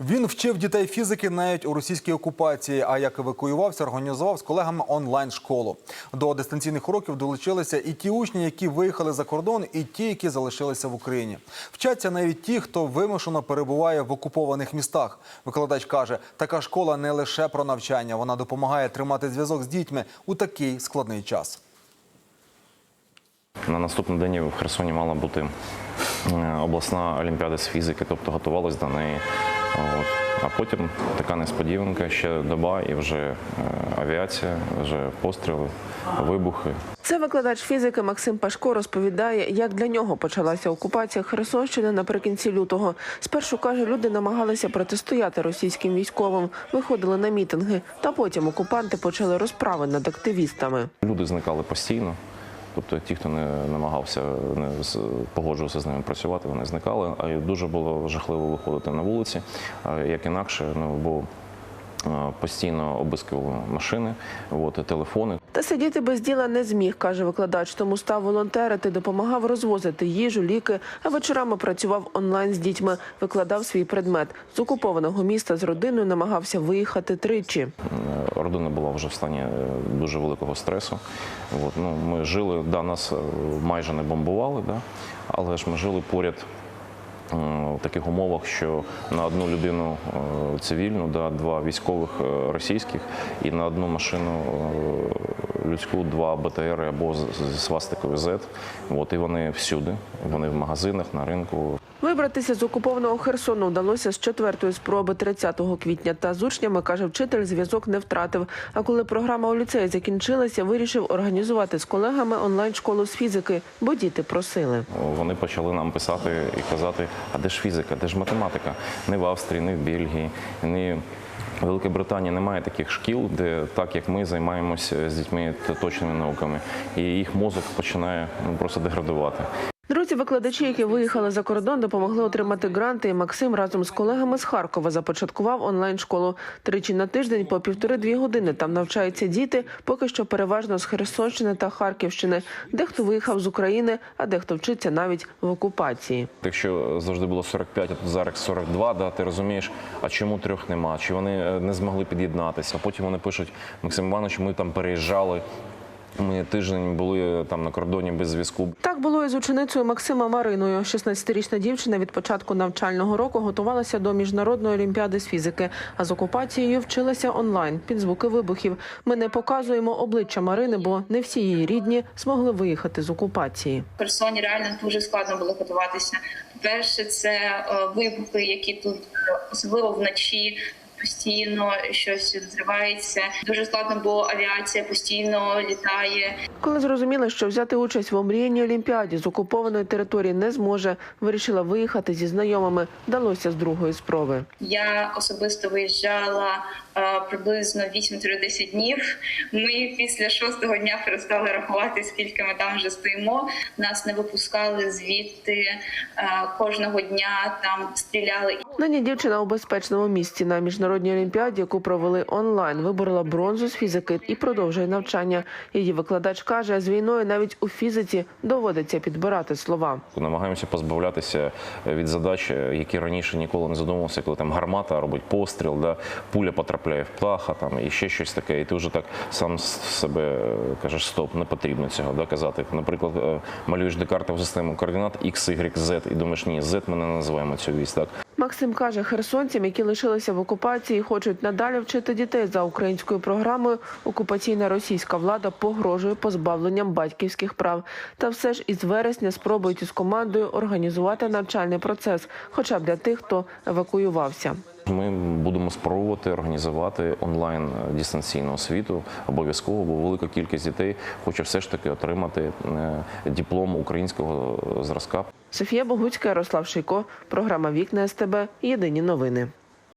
Він вчив дітей фізики навіть у російській окупації. А як евакуювався, організував з колегами онлайн-школу. До дистанційних уроків долучилися і ті учні, які виїхали за кордон, і ті, які залишилися в Україні. Вчаться навіть ті, хто вимушено перебуває в окупованих містах. Викладач каже, така школа не лише про навчання, вона допомагає тримати зв'язок з дітьми у такий складний час. На наступний день в Херсоні мала бути е, обласна олімпіада з фізики, тобто готувалась до неї. От. А потім така несподіванка, ще доба і вже е, авіація, вже постріли, вибухи. Це викладач фізики Максим Пашко розповідає, як для нього почалася окупація Херсонщини наприкінці лютого. Спершу каже, люди намагалися протистояти російським військовим, виходили на мітинги. Та потім окупанти почали розправи над активістами. Люди зникали постійно. Тобто ті, хто не намагався не погоджувався з ними працювати, вони зникали. А дуже було жахливо виходити на вулиці, як інакше, ну бо е, постійно обискували машини, от, телефони. Та сидіти без діла не зміг, каже викладач. Тому став волонтерити, допомагав розвозити їжу, ліки, а вечорами працював онлайн з дітьми, викладав свій предмет. З окупованого міста з родиною намагався виїхати тричі. Родина була вже в стані е, дуже великого стресу. От, ну, ми жили, да, нас е, майже не бомбували, да, але ж ми жили поряд в таких умовах, що на одну людину е, цивільну, да, два військових е, російських і на одну машину е, людську два БТР або з- свастикою Z. От, і вони всюди, вони в магазинах, на ринку, Вибратися з окупованого Херсону вдалося з четвертої спроби 30 квітня. Та з учнями, каже вчитель, зв'язок не втратив. А коли програма у ліцеї закінчилася, вирішив організувати з колегами онлайн-школу з фізики, бо діти просили. Вони почали нам писати і казати, а де ж фізика, де ж математика? Не в Австрії, не в Бельгії, не в Великій Британії немає таких шкіл, де так як ми займаємося з дітьми точними науками, і їх мозок починає ну, просто деградувати. Друзі-викладачі, які виїхали за кордон, допомогли отримати гранти. І Максим разом з колегами з Харкова започаткував онлайн-школу. Тричі на тиждень по півтори-дві години там навчаються діти, поки що переважно з Херсонщини та Харківщини. Дехто виїхав з України, а дехто вчиться навіть в окупації. Якщо завжди було 45, а тут зараз 42, да, ти розумієш, а чому трьох нема? Чи вони е, не змогли під'єднатися? А потім вони пишуть, Максим Іванович, ми там переїжджали. Ми тиждень були там на кордоні без зв'язку. Так було і з ученицею Максима Мариною. 16-річна дівчина від початку навчального року готувалася до міжнародної олімпіади з фізики, а з окупацією вчилася онлайн під звуки вибухів. Ми не показуємо обличчя Марини, бо не всі її рідні змогли виїхати з окупації. В Херсоні реально дуже складно було готуватися. Перше, це е, вибухи, які тут особливо вночі. Постійно щось взривається. Дуже складно, бо авіація постійно літає. Коли зрозуміла, що взяти участь в омріяній олімпіаді з окупованої території не зможе, вирішила виїхати зі знайомими. Вдалося з другої спроби. Я особисто виїжджала е, приблизно 8-10 днів. Ми після шостого дня перестали рахувати, скільки ми там вже стоїмо. Нас не випускали звідти е, кожного дня. Там стріляли. Нині дівчина у безпечному місці на міжнародній олімпіаді, яку провели онлайн, виборола бронзу з фізики і продовжує навчання. Її викладач каже, з війною навіть у фізиці доводиться підбирати слова. Намагаємося позбавлятися е, від задач, е, які раніше ніколи не задумувалися, коли там гармата робить постріл, да, пуля потрапляє в птаха, там і ще щось таке. І ти вже так сам себе е, кажеш, стоп, не потрібно цього да, казати. Наприклад, малюєш декартову систему координат X, Y, Z, і думаєш, ні, Z ми не називаємо цю вісь. Так Максим каже, херсонцям, які лишилися в окупації, хочуть надалі вчити дітей за українською програмою. Окупаційна російська влада погрожує позбавленням батьківських прав. Та все ж із вересня спробують із командою організувати навчальний процес, хоча б для тих, хто евакуювався. Ми будемо спробувати організувати онлайн дистанційну освіту обов'язково, бо велика кількість дітей хоче все ж таки отримати е, диплом українського е, зразка. Софія Богуцька, Ярослав Шийко, програма Вікна СТБ. Єдині новини.